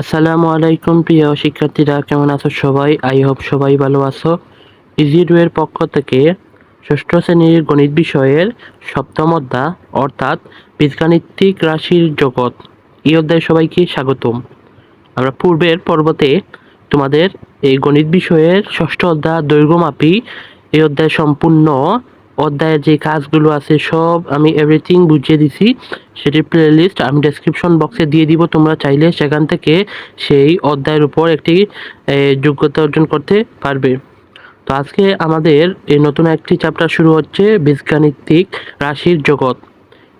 আসসালামু আলাইকুম প্রিয় শিক্ষার্থীরা, কেমন আছো সবাই? আই হোপ সবাই ভালো আছো। ইজি এর পক্ষ থেকে ষষ্ঠ শ্রেণির গণিত বিষয়ের সপ্তম অধ্যায়, অর্থাৎ বীজগাণিতিক রাশির জগৎ। এই অধ্যায়ে সবাইকে স্বাগতম। আমরা পূর্বের পর্বতে তোমাদের এই গণিত বিষয়ের ষষ্ঠ অধ্যায় দৈর্ঘ্যমাপী এই অধ্যায় সম্পূর্ণ অধ্যায়ের যে কাজগুলো আছে, সব আমি এভরিথিং বুঝিয়ে দিছি। সেটির প্লেলিস্ট আমি ডেসক্রিপশন বক্সে দিয়ে দিব। তোমরা চাইলে সেখান থেকে সেই অধ্যায়ের উপর একটি যোগ্যতা অর্জন করতে পারবে। তো আজকে আমাদের এই নতুন একটি চ্যাপ্টার শুরু হচ্ছে বীজগাণিতিক রাশির জগৎ।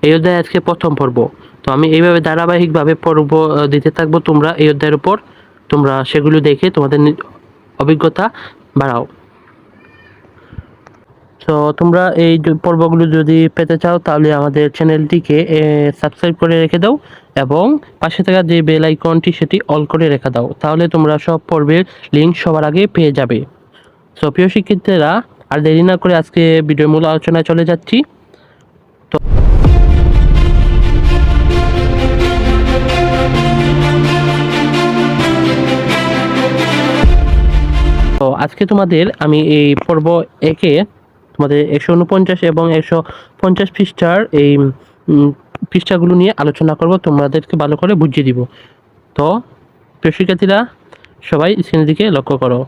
এই অধ্যায় আজকে প্রথম পর্ব। তো আমি এইভাবে ধারাবাহিকভাবে পর্ব দিতে থাকব তোমরা এই অধ্যায়ের উপর। তোমরা সেগুলো দেখে তোমাদের অভিজ্ঞতা বাড়াও। তো তোমরা এই পর্বগুলো যদি পেতে চাও, তাহলে আমাদের চ্যানেলটিকে সাবস্ক্রাইব করে রেখে দাও এবং পাশে থাকা যে বেল আইকনটি সেটি অল করে রেখে দাও। তাহলে তোমরা সব পর্বের লিঙ্ক সবার আগে পেয়ে যাবে। তো প্রিয় শিক্ষার্থীরা আর দেরি না করে আজকে ভিডিওর মূল আলোচনায় চলে যাচ্ছি। তো আজকে তোমাদের আমি এই পর্ব একে তোমাদের একশো উনপঞ্চাশ এবং একশো পঞ্চাশ পৃষ্ঠার এই পৃষ্ঠাগুলো নিয়ে আলোচনা করব, তোমাদেরকে ভালো করে বুঝিয়ে দিব। তো, প্রিয় শিক্ষার্থীরা, সবাই স্ক্রিনের দিকে লক্ষ্য করো।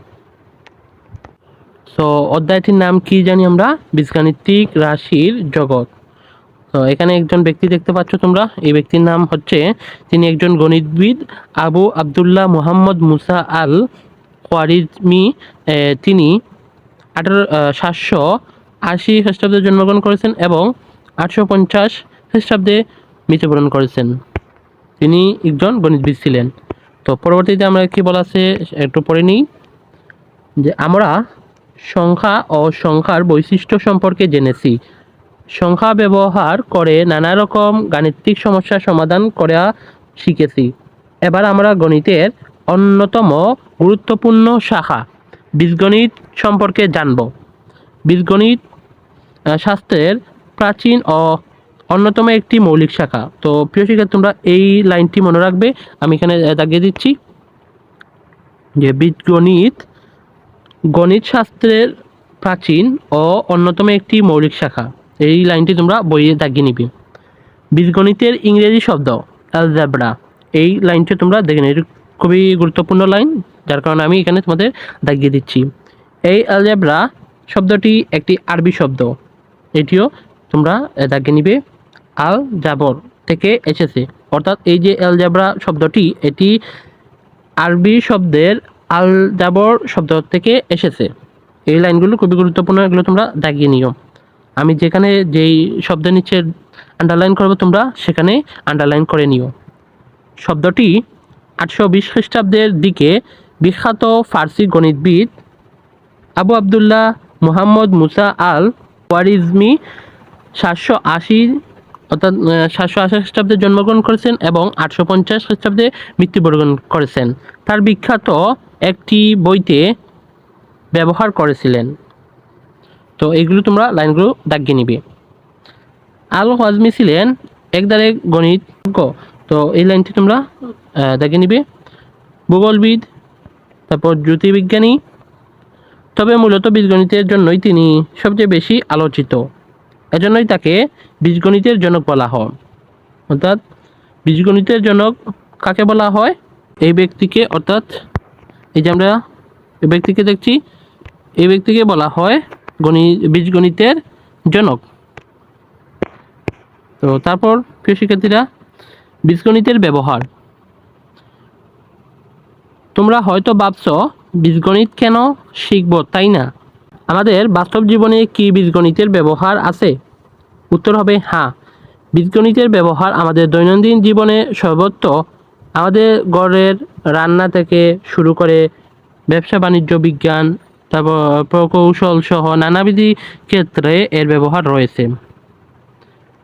তো, অধ্যায়টির নাম কি জানি আমরা? বীজগাণিতিক রাশির জগৎ। তো, এখানে একজন ব্যক্তি দেখতে পাচ্ছ তোমরা। এই ব্যক্তির নাম হচ্ছে, তিনি একজন গণিতবিদ, আবু আবদুল্লাহ মোহাম্মদ মুসা আল কোয়ারিজমি তিনি আঠারো সাতশো আশি খ্রিস্টাব্দে জন্মগ্রহণ করেছেন এবং আটশো পঞ্চাশ খ্রিস্টাব্দে মৃত্যুবরণ করেছেন। তিনি একজন গণিতবিদ ছিলেন। তো পরবর্তীতে আমরা কি বলা আছে একটু পড়ে নিই যে আমরা সংখ্যা ও সংখ্যার বৈশিষ্ট্য সম্পর্কে জেনেছি। সংখ্যা ব্যবহার করে নানা রকম গাণিতিক সমস্যার সমাধান করা শিখেছি। এবার আমরা গণিতের অন্যতম গুরুত্বপূর্ণ শাখা বীজগণিত সম্পর্কে জানব। বীজগণিত শাস্ত্রের প্রাচীন ও অন্যতম একটি মৌলিক শাখা। তো প্রিয় শিক্ষার্থী, তোমরা এই লাইনটি মনে রাখবে। আমি এখানে দাগিয়ে দিচ্ছি যে বীজগণিত, গণিত শাস্ত্রের প্রাচীন ও অন্যতম একটি মৌলিক শাখা। এই লাইনটি তোমরা বইয়ে দাগিয়ে নিবে। বীজগণিতের ইংরেজি শব্দ অ্যালজেব্রা এই লাইনটি তোমরা দেখে এটি খুবই গুরুত্বপূর্ণ লাইন, যার কারণে আমি এখানে তোমাদের দাগিয়ে দিচ্ছি। এই অ্যালজেব্রা শব্দটি একটি আরবি শব্দ। এটিও তোমরা দাগিয়ে নিবে আল জাবর থেকে এসেছে। অর্থাৎ এই যে এল জাবরা শব্দটি, এটি আরবি শব্দের আল জাবর শব্দ থেকে এসেছে। এই লাইনগুলো খুবই গুরুত্বপূর্ণ, এগুলো তোমরা দাগিয়ে নিও। আমি যেখানে যেই শব্দের নিচে আন্ডারলাইন করব তোমরা সেখানে আন্ডারলাইন করে নিও। শব্দটি আটশো বিশ খ্রিস্টাব্দের দিকে বিখ্যাত ফার্সি গণিতবিদ আবু আবদুল্লাহ মুহাম্মদ মুসা আল ওয়ারিজমি সাতশো আশি অর্থাৎ সাতশো আশি খ্রিস্টাব্দে জন্মগ্রহণ করেছেন এবং আটশো পঞ্চাশ খ্রিস্টাব্দে মৃত্যুবরণ করেছেন। তার বিখ্যাত একটি বইতে ব্যবহার করেছিলেন। তো এগুলো তোমরা লাইনগুলো দাগিয়ে নিবে। আল ওয়াজমি ছিলেন একদারে গণিতজ্ঞ তো এই লাইনটি তোমরা দাগিয়ে নিবে। ভূগোলবিদ, তারপর জ্যোতির্বিজ্ঞানী তবে মূলত বীজগণিতের জন্যই তিনি সবচেয়ে বেশি আলোচিত। এজন্যই তাকে বীজগণিতের জনক বলা হয়। অর্থাৎ বীজগণিতের জনক কাকে বলা হয়? এই ব্যক্তিকে, অর্থাৎ এই যে আমরা এই ব্যক্তিকে দেখছি, এই ব্যক্তিকে বলা হয় গণিত বীজগণিতের জনক। তো তারপর প্রিয় শিক্ষার্থীরা বীজগণিতের ব্যবহার। তোমরা হয়তো ভাবছ বীজগণিত কেন শিখব তাই না? আমাদের বাস্তব জীবনে কি বীজগণিতের ব্যবহার আছে? উত্তর হবে হ্যাঁ বীজগণিতের ব্যবহার আমাদের দৈনন্দিন জীবনে সর্বত্র আমাদের ঘরের রান্না থেকে শুরু করে ব্যবসা, বাণিজ্য, বিজ্ঞান, তারপর প্রকৌশল সহ নানাবিধি ক্ষেত্রে এর ব্যবহার রয়েছে।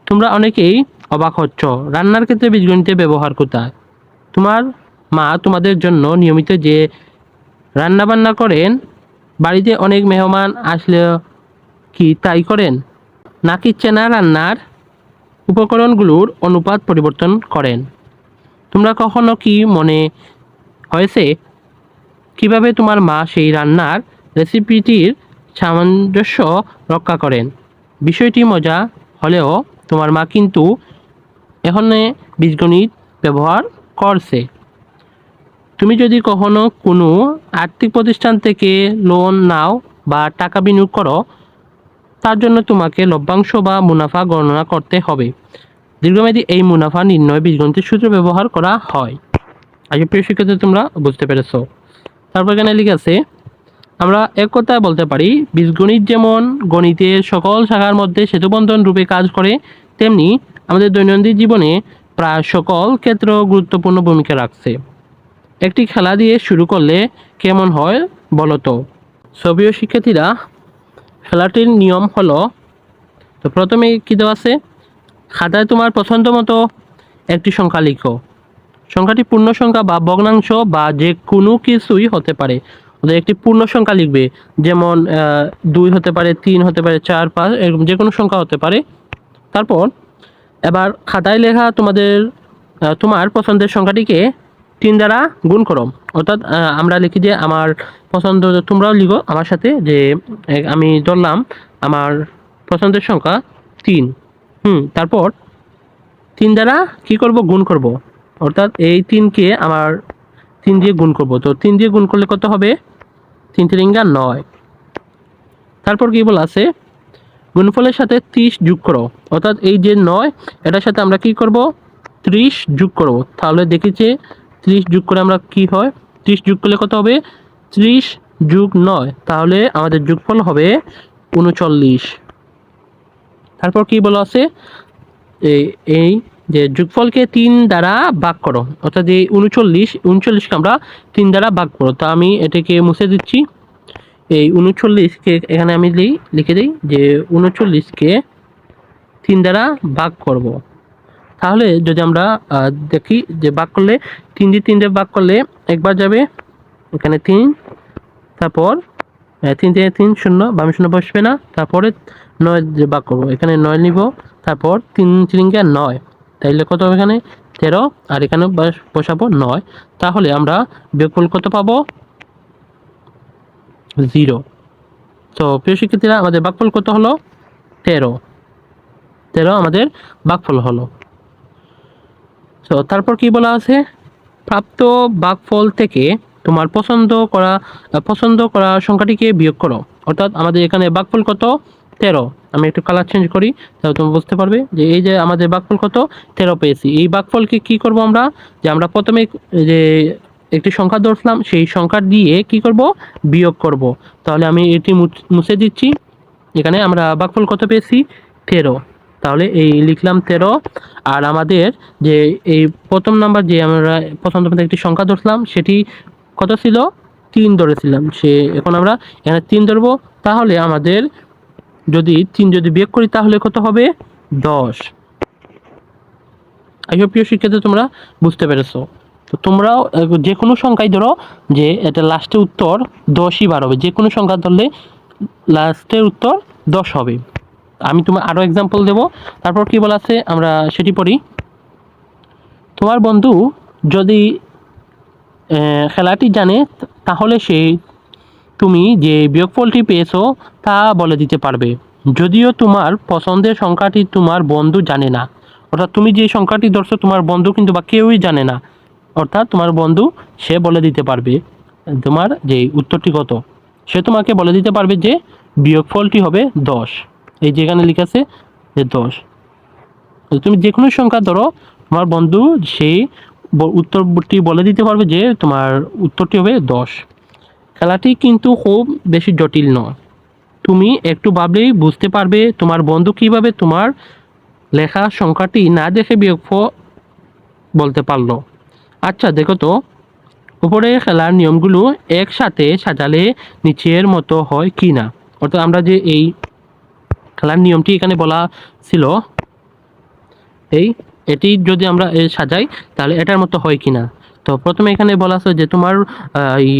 তোমরা অনেকেই অবাক হচ্ছ, রান্নার ক্ষেত্রে বীজগণিতের ব্যবহার কোথায়? তোমার মা তোমাদের জন্য নিয়মিত যে রান্না বান্না করেন? বাড়িতে অনেক মেহমান আসলে কি তাই করেন? নাকি চেনা রান্নার উপকরণগুলোর অনুপাত পরিবর্তন করেন? তোমরা কখনো কি মনে হয়েছে কীভাবে তোমার মা সেই রান্নার রেসিপিটির সামঞ্জস্য রক্ষা করেন? বিষয়টি মজা হলেও তোমার মা কিন্তু এখানে বীজগণিত ব্যবহার করছে। তুমি যদি কখনো কোনো আর্থিক প্রতিষ্ঠান থেকে লোন নাও বা টাকা বিনিয়োগ করো, তার জন্য তোমাকে লভ্যাংশ বা মুনাফা গণনা করতে হবে। দীর্ঘমেয়াদী এই মুনাফা নির্ণয় বীজগণিতের সূত্র ব্যবহার করা হয়। আগে প্রিয় শিক্ষার্থী, তোমরা বুঝতে পেরেছ। তারপর এখানে লিখে আছে, আমরা এক কথায় বলতে পারি, বীজগণিত যেমন গণিতের সকল শাখার মধ্যে সেতুবন্ধন রূপে কাজ করে, তেমনি আমাদের দৈনন্দিন জীবনে প্রায় সকল ক্ষেত্র গুরুত্বপূর্ণ ভূমিকা রাখছে। একটি খেলা দিয়ে শুরু করলে কেমন হয় বলো তো? সবীয় শিক্ষার্থীরা, খেলাটির নিয়ম হলো, তো প্রথমে কী দেওয়া আছে? খাতায় তোমার পছন্দ মতো একটি সংখ্যা লিখো। সংখ্যাটি পূর্ণ সংখ্যা বা ভগ্নাংশ বা যে কোনো কিছুই হতে পারে। একটি পূর্ণ সংখ্যা লিখবে, যেমন দুই হতে পারে, তিন হতে পারে, চার, পাঁচ, এরকম যে কোনো সংখ্যা হতে পারে। তারপর, এবার খাতায় লেখা তোমাদের তোমার পছন্দের সংখ্যাটিকে তিন দ্বারা গুণ করো। অর্থাৎ আমরা লিখি যে আমার পছন্দ, তোমরাও লিখো আমার সাথে যে আমি ধরলাম আমার পছন্দের সংখ্যা তিন। হুম, তারপর তিন দ্বারা কি করব? গুণ করব। অর্থাৎ এই তিনকে আমার তিন দিয়ে গুণ করব। তো তিন দিয়ে গুণ করলে কত হবে? তিন তিরিঙ্গা নয়। তারপর কি বলা আছে? গুণফলের সাথে ত্রিশ যোগ করো। অর্থাৎ এই যে নয়, এটার সাথে আমরা কি করব? ত্রিশ যোগ করব। তাহলে দেখি যে ত্রিশ যোগ করে আমরা কি হয়? ত্রিশ যোগ করলে কত হবে? ত্রিশ যোগ নয়। তাহলে আমাদের যোগফল হবে উনচল্লিশ। তারপর কি বলা আছে? এই এই যে যোগফলকে তিন দ্বারা ভাগ করো। অর্থাৎ এই উনচল্লিশ, উনচল্লিশকে আমরা তিন দ্বারা ভাগ করো। তা আমি এটাকে মুছে দিচ্ছি। এই উনচল্লিশকে এখানে আমি লিখে দিই যে উনচল্লিশকে তিন দ্বারা ভাগ করব। তাহলে যদি আমরা দেখি যে বাক করলে তিন দিয়ে তিন দিয়ে ভাগ করলে একবার যাবে, এখানে তিন, তারপর তিন থেকে তিন শূন্য, বামে শূন্য বসবে না, তারপরে নয় যে ভাগ করব, এখানে নয় নিব, তারপর তিন তিরিঙ্গা নয়, তাইলে কত হবে এখানে? তেরো, আর এখানে বস- বসাবো নয়, তাহলে আমরা বিয়োগফল কত পাবো? জিরো। তো প্রিয় শিক্ষার্থীরা, আমাদের বাকফল কত হলো? তেরো। তেরো আমাদের ভাগফল হলো। তো তারপর কি বলা আছে? প্রাপ্ত ভাগফল থেকে তোমার পছন্দ করা পছন্দ করা সংখ্যাটিকে বিয়োগ করো। অর্থাৎ আমাদের এখানে ভাগফল কত? তেরো। আমি একটু কালার চেঞ্জ করি, তাহলে তুমি বুঝতে পারবে যে এই যে আমাদের ভাগফল কত? তেরো পেয়েছি। এই ভাগফলকে কি করব আমরা? যে আমরা প্রথমে যে একটি সংখ্যা ধরলাম সেই সংখ্যা দিয়ে কি করব? বিয়োগ করব। তাহলে আমি এটি মুছ- দিচ্ছি। এখানে আমরা ভাগফল কত পেয়েছি? তেরো। তাহলে এই লিখলাম তেরো। আর আমাদের যে এই প্রথম নাম্বার যে আমরা পছন্দ মতো একটি সংখ্যা ধরলাম সেটি কত ছিল? তিন ধরেছিলাম। সে এখন আমরা এখানে তিন ধরবো। তাহলে আমাদের যদি তিন যদি বিয়োগ করি, তাহলে কত হবে? দশ। আইও প্রিয় শিক্ষার্থী তোমরা বুঝতে পেরেছ। তো তোমরাও যে কোনো সংখ্যায় ধরো যে এটা লাস্টের উত্তর দশই বার হবে। যে কোনো সংখ্যা ধরলে লাস্টের উত্তর দশ হবে। আমি তোমার আরও এক্সাম্পল দেবো। তারপর কি বলা আছে, আমরা সেটি পড়ি। তোমার বন্ধু যদি খেলাটি জানে, তাহলে সে, তুমি যে বিয়োগফলটি পেয়েছ, তা বলে দিতে পারবে। যদিও তোমার পছন্দের সংখ্যাটি তোমার বন্ধু জানে না। অর্থাৎ তুমি যে সংখ্যাটি ধরছো, তোমার বন্ধু কিন্তু বা কেউই জানে না। অর্থাৎ তোমার বন্ধু, সে বলে দিতে পারবে। তোমার যে উত্তরটি কত? সে তোমাকে বলে দিতে পারবে যে, বিয়োগফলটি হবে দশ। এই যেখানে লেখা আছে যে দশ। তুমি যে কোনো সংখ্যা ধরো, তোমার বন্ধু সেই উত্তরটি বলে দিতে পারবে যে তোমার উত্তরটি হবে দশ। খেলাটি কিন্তু খুব বেশি জটিল নয়। তুমি একটু ভাবলেই বুঝতে পারবে তোমার বন্ধু কীভাবে তোমার লেখা সংখ্যাটি না দেখে বিয়োগফল বলতে পারল। আচ্ছা দেখো তো। উপরে খেলার নিয়মগুলো একসাথে সাজালে নিচের মতো হয় কি না অর্থাৎ আমরা যে এই খেলার নিয়মটি এখানে বলা ছিল। এই, এটি যদি আমরা সাজাই, তাহলে এটার মতো হয় কি না তো প্রথমে এখানে বলা আছে যে তোমার এই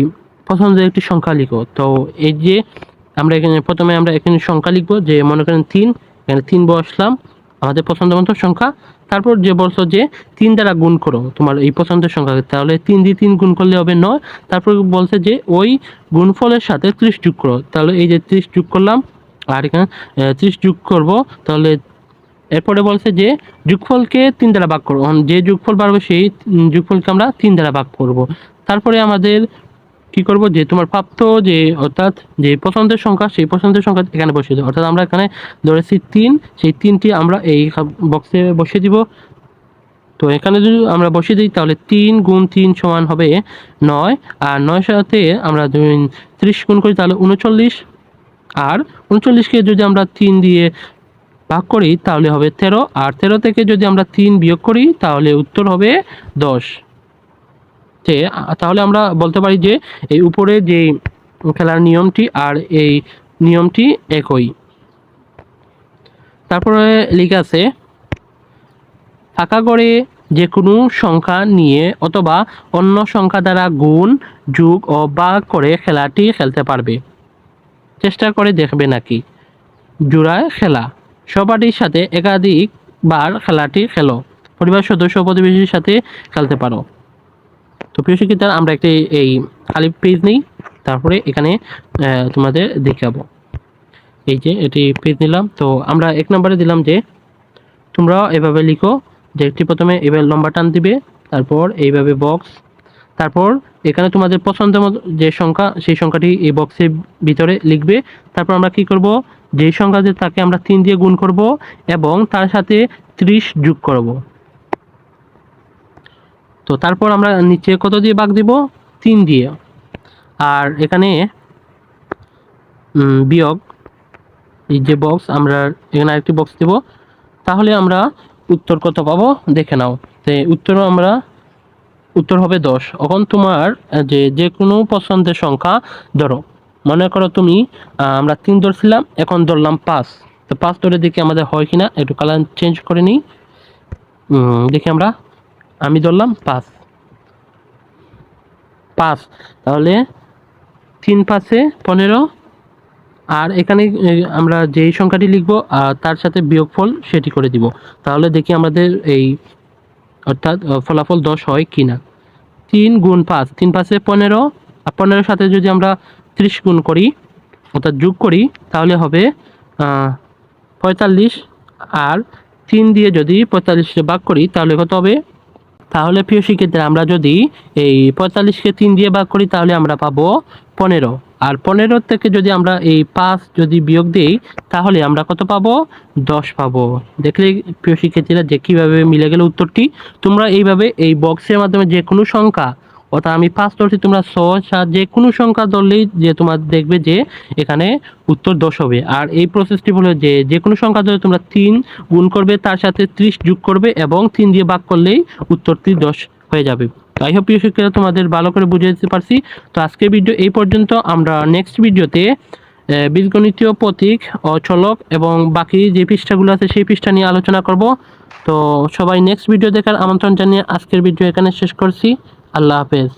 পছন্দের একটি সংখ্যা লিখো। তো এই যে আমরা এখানে, প্রথমে আমরা এখানে সংখ্যা লিখব, যে মনে করেন তিন, এখানে তিন বসলাম, আমাদের পছন্দ মতো সংখ্যা। তারপর যে বলছো যে তিন দ্বারা গুণ করো, তোমার এই পছন্দের সংখ্যা, তাহলে তিন দিয়ে তিন গুণ করলে হবে নয়। তারপর বলছে যে ওই গুণফলের সাথে ত্রিশ যোগ করো। তাহলে এই যে ত্রিশ যোগ করলাম আর এখানে ত্রিশ যোগ করব, তাহলে এরপরে বলছে যে যোগফলকে তিন দ্বারা ভাগ করব। যে যোগফল বাড়বে সেই যোগফলকে আমরা তিন দ্বারা ভাগ করব। তারপরে আমাদের কি করব? যে তোমার প্রাপ্ত যে, অর্থাৎ যে পছন্দের সংখ্যা, সেই পছন্দের সংখ্যা এখানে বসিয়ে দেবো। অর্থাৎ আমরা এখানে ধরেছি তিন, সেই তিনটি আমরা এই বক্সে বসিয়ে দিব। তো এখানে যদি আমরা বসিয়ে দিই, তাহলে তিন গুণ তিন সমান হবে নয়। আর নয় সাথে আমরা ত্রিশ গুণ করি, তাহলে উনচল্লিশ। আর উনচল্লিশকে যদি আমরা তিন দিয়ে ভাগ করি, তাহলে হবে তেরো। আর তেরো থেকে যদি আমরা তিন বিয়োগ করি, তাহলে উত্তর হবে দশ। তাহলে আমরা বলতে পারি যে এই উপরে যে খেলার নিয়মটি আর এই নিয়মটি একই। তারপরে লেখা আছে, ফাঁকা করে যে কোনো সংখ্যা নিয়ে অথবা অন্য সংখ্যা দ্বারা গুণ, যোগ ও ভাগ করে খেলাটি খেলতে পারবে। চেষ্টা করে দেখবে নাকি। জোড়ায় খেলা। সবারই সাথে একাধিক বার খেলাটি খেলো। পরিবার সদস্য প্রতিবেশীর সাথে খেলতে পারো। তো প্রিয় শিক্ষিতা, আমরা একটি এই খালি পেজ নিই। তারপরে এখানে তোমাদের দেখাবো। এই যে এটি পেজ নিলাম। তো আমরা এক নম্বরে দিলাম যে, তোমরা এভাবে লিখো যে, একটি প্রথমে এভাবে লম্বা টান দিবে, তারপর এইভাবে বক্স তারপর এখানে তোমাদের পছন্দের মতো যে সংখ্যা, সেই সংখ্যাটি এই বক্সের ভিতরে লিখবে। তারপর আমরা কি করব? যেই সংখ্যা যে তাকে আমরা তিন দিয়ে গুণ করব এবং তার সাথে ত্রিশ যোগ করব। তো তারপর আমরা নিচে কত দিয়ে ভাগ দিব? তিন দিয়ে। আর এখানে বিয়োগ, এই যে বক্স আমরা এখানে আরেকটি বক্স দেব। তাহলে আমরা উত্তর কত পাবো? দেখে নাও। তো উত্তর আমরা উত্তর হবে দশ। এখন তোমার যে যে কোনো পছন্দের সংখ্যা ধরো। মনে করো তুমি আমরা তিন ধরছিলাম, এখন ধরলাম পাঁচ। তো পাঁচ ধরে দেখি আমাদের হয় কিনা, একটু কালার চেঞ্জ করে নিই। দেখি আমরা, আমি ধরলাম পাঁচ। পাঁচ, তাহলে তিন পাঁচে পনেরো। আর এখানে আমরা যেই সংখ্যাটি লিখব তার সাথে বিয়োগফল সেটি করে দিব। তাহলে দেখি আমাদের এই, অর্থাৎ ফলাফল দশ হয় কি না তিন গুণ পাঁচ। তিন পাঁচে পনেরো, আর পনেরোর সাথে যদি আমরা ত্রিশ গুণ করি, অর্থাৎ যোগ করি, তাহলে হবে পঁয়তাল্লিশ। আর তিন দিয়ে যদি পঁয়তাল্লিশে ভাগ করি, তাহলে কত হবে? তাহলে প্রিয় শিক্ষার্থীরা, আমরা যদি এই পঁয়তাল্লিশকে তিন দিয়ে ভাগ করি, তাহলে আমরা পাবো পনেরো। আর পনেরো থেকে যদি আমরা এই পাঁচ যদি বিয়োগ দিই, তাহলে আমরা কত পাবো? দশ পাবো। দেখলে প্রিয় শিক্ষার্থীরা যে কীভাবে মিলে গেলে উত্তরটি। তোমরা এইভাবে এই বক্সের মাধ্যমে যে কোনো সংখ্যা অর্থাৎ আমি পাঁচ ধরছি তোমরা ছয় সাত, যে কোনো সংখ্যা ধরলেই যে তোমার দেখবে যে এখানে উত্তর দশ হবে। আর এই প্রসেসটি হলো যে যে কোনো সংখ্যা ধরে তোমরা তিন গুণ করবে, তার সাথে ত্রিশ যোগ করবে এবং তিন দিয়ে ভাগ করলেই উত্তরটি দশ হয়ে যাবে। আই হোপ প্রিয় শিক্ষার্থীরা তোমাদের ভালো করে বুঝে দিতে পারছি। তো আজকের ভিডিও এই পর্যন্ত। আমরা নেক্সট ভিডিওতে বীজগণিতীয় প্রতীক ও চলক এবং বাকি যে পৃষ্ঠাগুলো আছে সেই পৃষ্ঠা নিয়ে আলোচনা করব। তো সবাই নেক্সট ভিডিও দেখার আমন্ত্রণ জানিয়ে আজকের ভিডিও এখানে শেষ করছি। আল্লাহ হাফেজ।